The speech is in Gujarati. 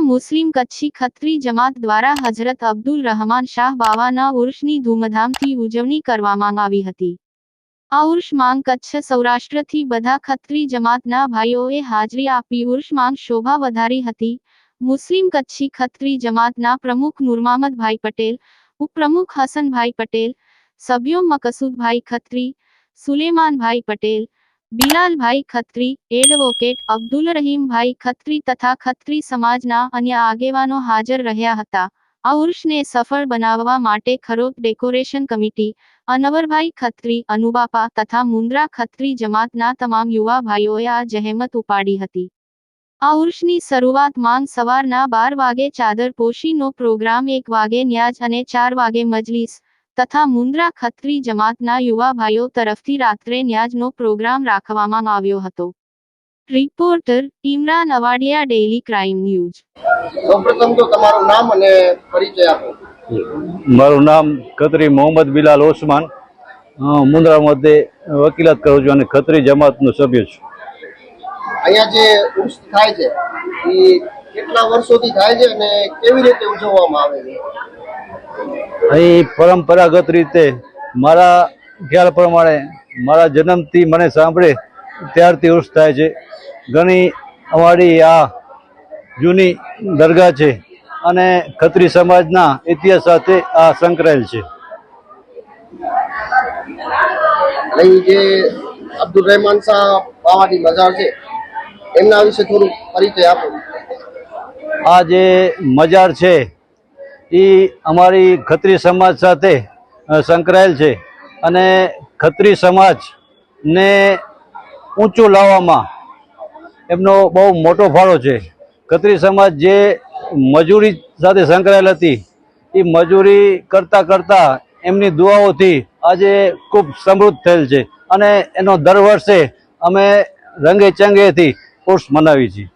મુસ્લિમ કચ્છી ખત્રી જમાત દ્વારા હજરત અબ્દુલ રહમાન શાહ બાવાના ઉર્ષની ધૂમધામથી ઉજવણી કરવામાં આવી હતી. આ ઉર્ષમાં કચ્છ સૌરાષ્ટ્રથી બધા ખત્રી જમાતના ભાઈઓએ હાજરી આપી ઉર્ષમાં શોભા વધારી હતી. મુસ્લિમ કચ્છી ખત્રી જમાતના પ્રમુખ નુરમામદભાઈ પટેલ, ઉપપ્રમુખ હસનભાઈ પટેલ, સભ્યો મકસુદભાઈ ખત્રી, સુલેમાનભાઈ પટેલ બિલાલભાઈ ખત્રી, એડવોકેટ અબ્દુલ રહીમભાઈ ખત્રી તથા ખત્રી સમાજના અન્ય આગેવાનો હાજર રહ્યા હતા. આ ઉર્ષને સફળ બનાવવા માટે ખરોટ ડેકોરેશન કમિટી, અનવરભાઈ ખત્રી, અનુબાપા તથા મુન્દ્રા ખત્રી જમાતના તમામ યુવા ભાઈઓએ આ જહેમત ઉપાડી હતી. આ ઉર્ષની શરૂઆત માંગ સવારના બાર વાગે ચાદર પોશીનો પ્રોગ્રામ એક વાગે ન્યાજ અને ચાર વાગે મજલિસ તથા મુન્દ્રા ખત્રી જમાતના યુવા ભાઈઓ તરફથી રાત્રે ન્યાજનો પ્રોગ્રામ રાખવામાં આવ્યો હતો. Reporter Imran Awadiya daily crime news. સૌપ્રથમ તો તમારું નામ અને પરિચય આપો. મારું નામ ખત્રી મોહમ્મદ બિલાલ ઓસમાન. મુન્દ્રા મધ્ય વકીલાત કરું છું અને ખત્રી જમાતનો સભ્ય છું. અહીંયા જે ઉર્સ થાય છે એ કેટલા વર્ષોથી થાય છે અને કેવી રીતે ઉજવવામાં આવે છે? અહીં પરંપરાગત રીતે મારા ખ્યાલ પ્રમાણે મારા જન્મથી મને સાંભળે ત્યારથી ઉર્ષ થાય છે. ઘણી અમારી આ જૂની દરગાહ છે અને ખત્રી સમાજના ઇતિહાસ સાથે આ સંકળાયેલ છે. જે અબ્દુલ રહેમાન શાહ મજાર છે એમના વિશે થોડું પરિચય આપો. આ જે મજાર છે એ અમારી ખત્રી સમાજ સાથે સંકળાયેલ છે. અને ખત્રી સમાજને ઊંચું લાવવામાં એમનો બહુ મોટો ફાળો છે. ખત્રી સમાજ જે મજૂરી સાથે સંકળાયેલ હતી, એ મજૂરી કરતાં કરતાં એમની દુઆઓથી આજે ખૂબ સમૃદ્ધ થયેલ છે. અને એનો દર વર્ષે અમે રંગે ચંગેથી ઉર્સ મનાવી છીએ.